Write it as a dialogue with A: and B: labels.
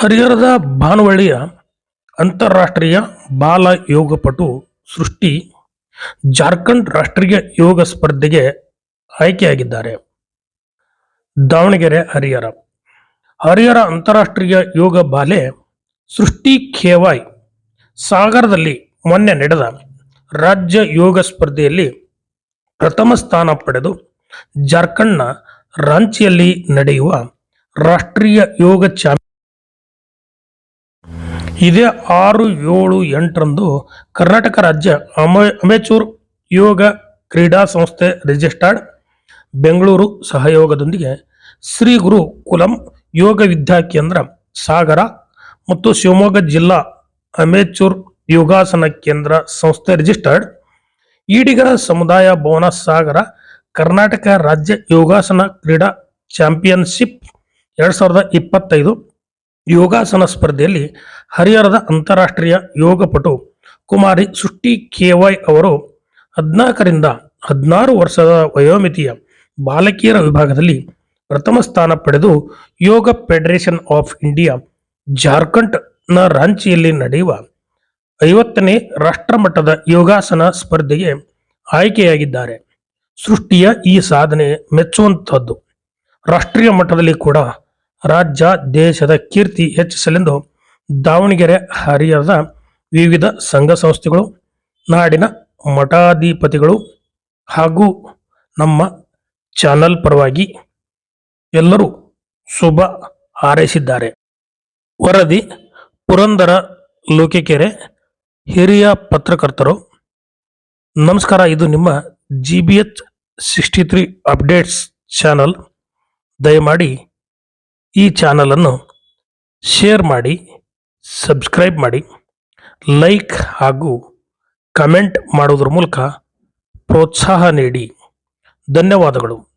A: ಹರಿಹರದ ಭಾನುವಳ್ಳಿಯ ಅಂತಾರಾಷ್ಟ್ರೀಯ ಬಾಲ ಯೋಗಪಟು ಸೃಷ್ಟಿ ಜಾರ್ಖಂಡ್ ರಾಷ್ಟ್ರೀಯ ಯೋಗ ಸ್ಪರ್ಧೆಗೆ ಆಯ್ಕೆಯಾಗಿದ್ದಾರೆ. ದಾವಣಗೆರೆ ಹರಿಹರ. ಹರಿಹರ ಅಂತಾರಾಷ್ಟ್ರೀಯ ಯೋಗ ಬಾಲೆ ಸೃಷ್ಟಿ ಖೇವಾಯ್ ಸಾಗರದಲ್ಲಿ ಮೊನ್ನೆ ನಡೆದ ರಾಜ್ಯ ಯೋಗ ಸ್ಪರ್ಧೆಯಲ್ಲಿ ಪ್ರಥಮ ಸ್ಥಾನ ಪಡೆದು ಜಾರ್ಖಂಡ್ನ ರಾಂಚಿಯಲ್ಲಿ ನಡೆಯುವ ರಾಷ್ಟ್ರೀಯ ಯೋಗ ಚಾಂಪಿಯನ್ ಇದೇ ಆರು ಏಳು ಎಂಟರಂದು ಕರ್ನಾಟಕ ರಾಜ್ಯ ಅಮೆ, ಅಮೆಚೂರ್ ಯೋಗ ಕ್ರೀಡಾ ಸಂಸ್ಥೆ ರಿಜಿಸ್ಟರ್ಡ್ ಬೆಂಗಳೂರು ಸಹಯೋಗದೊಂದಿಗೆ ಶ್ರೀ ಗುರು ಕುಲಂ ಯೋಗ ವಿದ್ಯಾ ಕೇಂದ್ರ ಸಾಗರ ಮತ್ತು ಶಿವಮೊಗ್ಗ ಜಿಲ್ಲಾ ಅಮೆಚೂರ್ ಯೋಗಾಸನ ಕೇಂದ್ರ ಸಂಸ್ಥೆ ರಿಜಿಸ್ಟರ್ಡ್ ಈಡಿಗರ ಸಮುದಾಯ ಭವನ ಸಾಗರ ಕರ್ನಾಟಕ ರಾಜ್ಯ ಯೋಗಾಸನ ಕ್ರೀಡಾ ಚಾಂಪಿಯನ್ಶಿಪ್ ಎರಡು ಸಾವಿರದ ಇಪ್ಪತ್ತೈದು ಯೋಗಾಸನ ಸ್ಪರ್ಧೆಯಲ್ಲಿ ಹರಿಹರದ ಅಂತಾರಾಷ್ಟ್ರೀಯ ಯೋಗಪಟು ಕುಮಾರಿ ಸೃಷ್ಟಿ ಕೆವೈ ಅವರು ಹದಿನಾಲ್ಕರಿಂದ ಹದಿನಾರು ವರ್ಷದ ವಯೋಮಿತಿಯ ಬಾಲಕಿಯರ ವಿಭಾಗದಲ್ಲಿ ಪ್ರಥಮ ಸ್ಥಾನ ಪಡೆದು ಯೋಗ ಫೆಡರೇಷನ್ ಆಫ್ ಇಂಡಿಯಾ ಜಾರ್ಖಂಡ್ನ ರಾಂಚಿಯಲ್ಲಿ ನಡೆಯುವ ಐವತ್ತನೇ ರಾಷ್ಟ್ರಮಟ್ಟದ ಯೋಗಾಸನ ಸ್ಪರ್ಧೆಗೆ ಆಯ್ಕೆಯಾಗಿದ್ದಾರೆ. ಸೃಷ್ಟಿಯ ಈ ಸಾಧನೆ ಮೆಚ್ಚುವಂಥದ್ದು ರಾಷ್ಟ್ರೀಯ ಮಟ್ಟದಲ್ಲಿ ಕೂಡ ರಾಜ್ಯ, ದೇಶದ ಕೀರ್ತಿ ಹೆಚ್ಚಿಸಲೆಂದು ದಾವಣಗೆರೆ ಹರಿಯದ ವಿವಿಧ ಸಂಘ ಸಂಸ್ಥೆಗಳು, ನಾಡಿನ ಮಠಾಧಿಪತಿಗಳು ಹಾಗೂ ನಮ್ಮ ಚಾನಲ್ ಪರವಾಗಿ ಎಲ್ಲರೂ ಶುಭ ಹಾರೈಸಿದ್ದಾರೆ. ವರದಿ, ಪುರಂದರ ಲೋಕಿಕೆರೆ ಹಿರಿಯ ಪತ್ರಕರ್ತರು. ನಮಸ್ಕಾರ, ಇದು ನಿಮ್ಮ G B H sixty three updates channel ದಯಮಾಡಿ ಈ ಚಾನಲನ್ನು ಶೇರ್ ಮಾಡಿ ಸಬ್ಸ್ಕ್ರೈಬ್ ಮಾಡಿ ಲೈಕ್ ಹಾಗೂ ಕಮೆಂಟ್ ಮಾಡೋದ್ರ ಮೂಲಕ ಪ್ರೋತ್ಸಾಹ ನೀಡಿ. ಧನ್ಯವಾದಗಳು.